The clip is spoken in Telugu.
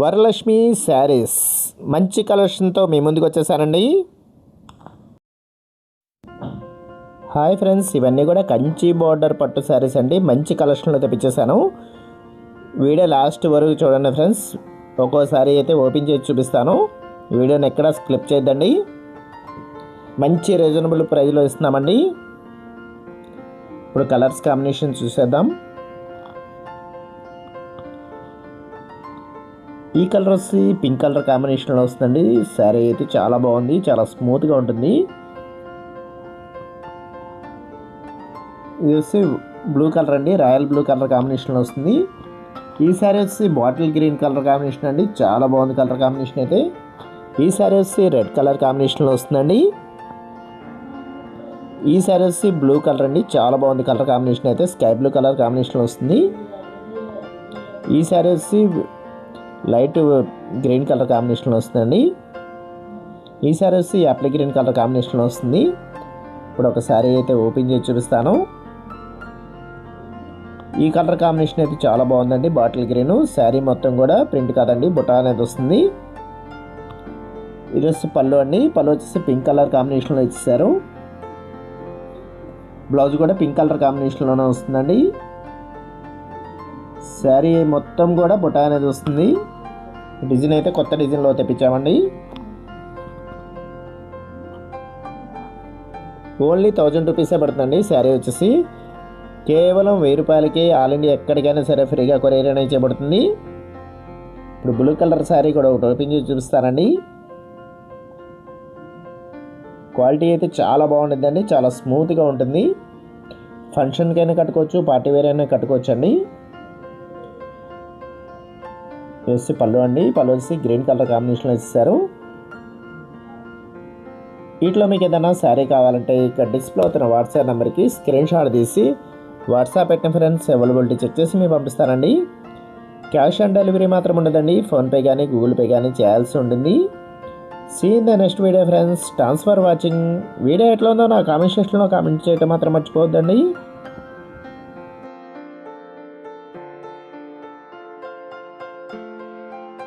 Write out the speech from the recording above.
వరలక్ష్మి శారీస్. మంచి కలెక్షన్తో మీ ముందుకు వచ్చేసానండి. హాయ్ ఫ్రెండ్స్ ఇవన్నీ కూడా కంచి బార్డర్ పట్టు శారీస్ అండి. మంచి కలెక్షన్లో తెప్పించేశాను. వీడియో లాస్ట్ వరకు చూడండి ఫ్రెండ్స్. ఒక్కోసారి అయితే ఓపెన్ చేసి చూపిస్తాను. వీడియోని ఎక్కడ స్క్లిప్ చేద్దండి మంచి రీజనబుల్ ప్రైజ్లో ఇస్తున్నామండి. ఇప్పుడు కలర్స్ కాంబినేషన్ చూసేద్దాం. ఈ కలర్ వచ్చి పింక్ కలర్ కాంబినేషన్లో వస్తుందండి. శారీ అయితే చాలా బాగుంది. చాలా స్మూత్గా ఉంటుంది. ఇది వచ్చి బ్లూ కలర్ అండి. రాయల్ బ్లూ కలర్ కాంబినేషన్లో వస్తుంది. ఈ శారీ వచ్చి బాటిల్ గ్రీన్ కలర్ కాంబినేషన్ అండి. చాలా బాగుంది కలర్ కాంబినేషన్ అయితే. ఈ శారీ వచ్చి రెడ్ కలర్ కాంబినేషన్లో వస్తుందండి. ఈ శారీ వచ్చి బ్లూ కలర్ అండి. చాలా బాగుంది కలర్ కాంబినేషన్ అయితే. స్కై బ్లూ కలర్ కాంబినేషన్లో వస్తుంది. ఈ శారీ వచ్చి లైట్ గ్రీన్ కలర్ కాంబినేషన్లో వస్తుందండి. ఈ శారీ వచ్చి యాప్లీ గ్రీన్ కలర్ కాంబినేషన్లో వస్తుంది. ఇప్పుడు ఒక శారీ అయితే ఓపెన్ చేసి చూపిస్తాను. ఈ కలర్ కాంబినేషన్ అయితే చాలా బాగుందండి బాటిల్ గ్రీన్. శారీ మొత్తం కూడా ప్రింట్ కాదండి బుటా అనేది వస్తుంది. ఇది వచ్చి పళ్ళు అండి పళ్ళు వచ్చేసి పింక్ కలర్ కాంబినేషన్లో ఇచ్చేసారు బ్లౌజ్ కూడా పింక్ కలర్ కాంబినేషన్లోనే వస్తుందండి. శారీ మొత్తం కూడా బుటా అనేది వస్తుంది. డిజైన్ అయితే కొత్త డిజైన్లో తెప్పించామండి. ఓన్లీ థౌజండ్ రూపీసే పడుతుందండి శారీ వచ్చేసి. కేవలం వెయ్యి రూపాయలకి ఆల్ ఇండియా ఎక్కడికైనా సరే ఫ్రీగా కొరియర్ అనేది చేయబడుతుంది. ఇప్పుడు బ్లూ కలర్ శారీ కూడా ఒకటి ఓపెన్ చేసి చూపిస్తానండి. క్వాలిటీ అయితే చాలా బాగుంటుందండి చాలా స్మూత్గా ఉంటుంది. ఫంక్షన్కైనా కట్టుకోవచ్చు పార్టీ వేర్ అయినా కట్టుకోవచ్చు అండి వచ్చి పళ్ళు అండి. పళ్ళు వచ్చి గ్రీన్ కలర్ కాంబినేషన్లో ఇస్తారు వీటిలో మీకు ఏదైనా శారీ కావాలంటే ఇక్కడ డిస్ప్లే అవుతున్న వాట్సాప్ నెంబర్కి స్క్రీన్ షాట్ తీసి వాట్సాప్ పెట్టిన ఫ్రెండ్స్ అవైలబిలిటీ చెక్ చేసి మేము పంపిస్తానండి. క్యాష్ ఆన్ డెలివరీ మాత్రం ఉండదండి. ఫోన్పే కానీ గూగుల్ పే కానీ చేయాల్సి ఉంటుంది. See the next video friends transfer watching video ఎట్లా ఉందో నా కామెంట్ సెక్షన్లో కామెంట్ చేయడం మాత్రం మర్చిపోవద్దండి.